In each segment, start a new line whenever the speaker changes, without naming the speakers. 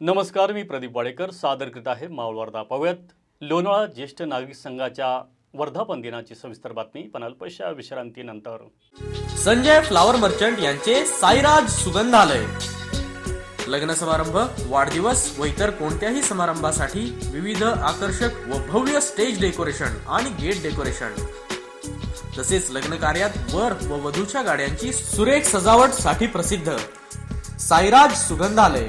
नमस्कार मी प्रदीप वाडेकर सादर करीत आहे मावळवार्धा पाहूयात. लोणावळा ज्येष्ठ नागरिक संघाच्या वर्धापन दिनाची सविस्तर बातमी पण अल्पशा विश्रांतीनंतर.
संजय फ्लावर मर्चंट यांचे साईराज सुगंधालय. लग्न समारंभ वाढदिवस व इतर कोणत्याही समारंभासाठी विविध आकर्षक व भव्य स्टेज डेकोरेशन आणि गेट डेकोरेशन. तसेच लग्न कार्यात वर व वधूच्या गाड्यांची सुरेख सजावटसाठी प्रसिद्ध साईराज सुगंधालय.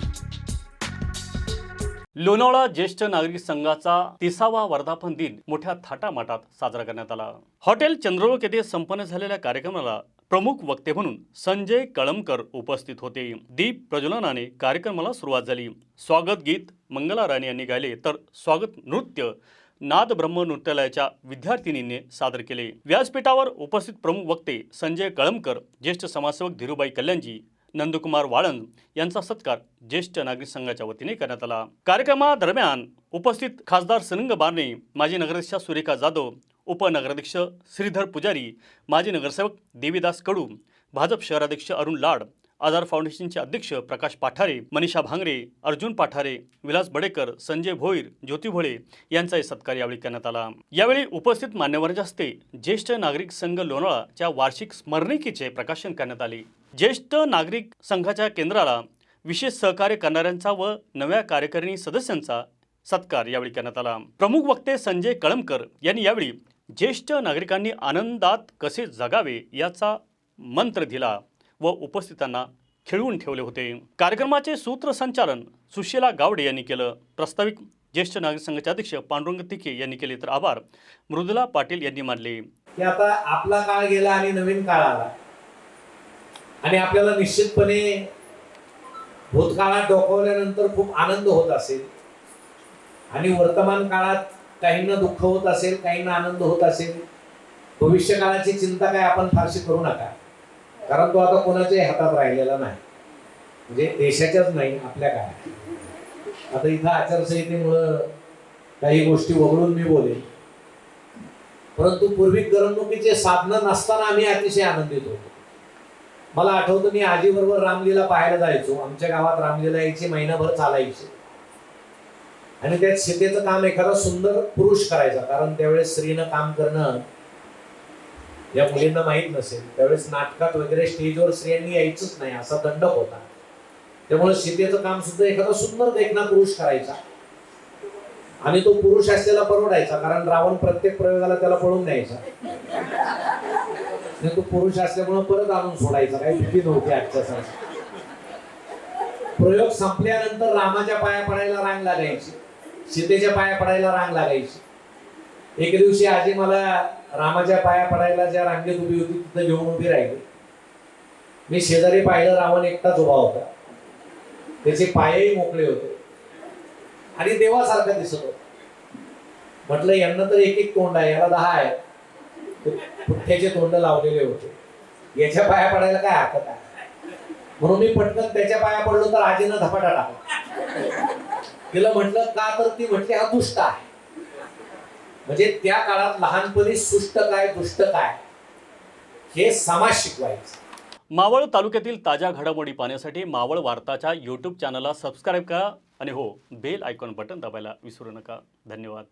लोणावळा ज्येष्ठ नागरिक संघाचा तिसावा वर्धापन दिन मोठ्या थाटामाटात साजरा करण्यात आला. हॉटेल चंद्रलोक येथे संपन्न झालेल्या कार्यक्रमाला प्रमुख वक्ते म्हणून संजय कळमकर उपस्थित होते. दीप प्रज्वलनाने कार्यक्रमाला सुरुवात झाली. स्वागत गीत मंगला राणे यांनी गायले तर स्वागत नृत्य नाद ब्रह्म नृत्यालयाच्या विद्यार्थिनींनी सादर केले. व्यासपीठावर उपस्थित प्रमुख वक्ते संजय कळमकर ज्येष्ठ समाजसेवक धीरुबाई कल्याणजी नंदकुमार वाळंद यांचा सत्कार ज्येष्ठ नागरिक संघाच्या वतीने करण्यात आला. कार्यक्रमादरम्यान उपस्थित खासदार सनंग बारणे माजी नगराध्यक्षा सुरेखा जाधव उपनगराध्यक्ष श्रीधर पुजारी माजी नगरसेवक देवीदास कडू भाजप शहराध्यक्ष अरुण लाड आधार फाउंडेशनचे अध्यक्ष प्रकाश पाठारे मनीषा भांगरे अर्जुन पाठारे विलास बडेकर संजय भोईर ज्योती भोळे यांचाही सत्कार यावेळी करण्यात आला. यावेळी उपस्थित मान्यवरांच्या हस्ते ज्येष्ठ नागरिक संघ लोणाळाच्या वार्षिक स्मरणिकेचे प्रकाशन करण्यात आले. ज्येष्ठ नागरिक संघाच्या केंद्राला विशेष सहकार्य करणाऱ्यांचा व नव्या कार्यकारिणी सदस्यांचा सत्कार यावेळी करण्यात आला. प्रमुख वक्ते संजय कळमकर यांनी यावेळी ज्येष्ठ नागरिकांनी आनंदात कसे जगावे याचा मंत्र दिला व उपस्थितांना खिळवून ठेवले होते. कार्यक्रमाचे सूत्रसंचालन सुशीला गावडे यांनी केलं. प्रस्ताविक ज्येष्ठ नागरिक संघाचे अध्यक्ष पांडुरंग तिखे यांनी केले तर आभार. मृदुला पाटील यांनी मानले.
की आता आपला काळ गेला आणि नवीन काळ आला. आणि आपल्याला निश्चितपणे भूतकाळात डोकवल्यानंतर खूप आनंद होत असेल. आणि वर्तमान काळात काहींना दुःख होत असेल काहींना आनंद होत असेल. भविष्य काळाची चिंता काय आपण फारशी करू नका. कारण तो आता कोणाच्याही हातात राहिलेला नाही. म्हणजे देशाच्याच नाही आपल्या काय आता इथं आचारसंहितेमुळं काही गोष्टी वगळून मी बोलेन. परंतु पूर्वी करमणुकीचे साधनं नसताना आम्ही अतिशय आनंदित होतो. मला आठवतं मी आजीबरोबर रामलीला पाहायला जायचो. आमच्या गावात रामलीला यायची महिनाभर चालायची. आणि त्यात शेतीचं काम एखादा सुंदर पुरुष करायचा. कारण त्यावेळेस स्त्रीनं काम करणं या मुलींना माहीत नसेल त्यावेळेस नाटकात वगैरे स्टेजवर स्त्रियांनी यायचंच नाही असा दंडक होता. त्यामुळे सीतेचं काम सुद्धा एखादा सुंदर देखना पुरुष करायचा. आणि तो पुरुष असलेला परवडायचा कारण रावण प्रत्येक प्रयोगाला त्याला पळून द्यायचा आणि तो पुरुष असल्यामुळे परत आणून सोडायचा काही भीती नव्हती आजच्या सारखी प्रयोग संपल्यानंतर रामाच्या पाया पडायला रांग लागायची. सीतेच्या पाया पडायला रांग लागायची. एके दिवशी आजी मला रामाच्या पाया पडायला ज्या रांगेत उभी होती तिथं घेऊन उभी राहिली. मी शेजारी पाहिलं रावण एकटाच उभा होता. त्याचे पायही मोकळे होते. आणि देवासारखं दिसत होता. म्हटलं यांना तर एक एक तोंड आहे याला दहा आहे पुठ्ठ्याचे तोंड लावलेले होते. याच्या पाया पडायला काय हरकत आहे? म्हणून मी पटकन त्याच्या पाया पडलो तर आजीनं धपाटा टाकला. तिला म्हटलं का तर ती म्हटली हा दुष्ट आहे. म्हणजे त्या काळात लहानपणी सुष्ट काय दुष्ट काय? हे समाज शिकवायचं.
मावळ तालुक्यातील ताज्या घडामोडी पाहण्यासाठी मावळ वार्ताच्या यूट्यूब चॅनलला सबस्क्राईब करा. आणि हो बेल आयकॉन बटन दाबायला विसरू नका. धन्यवाद.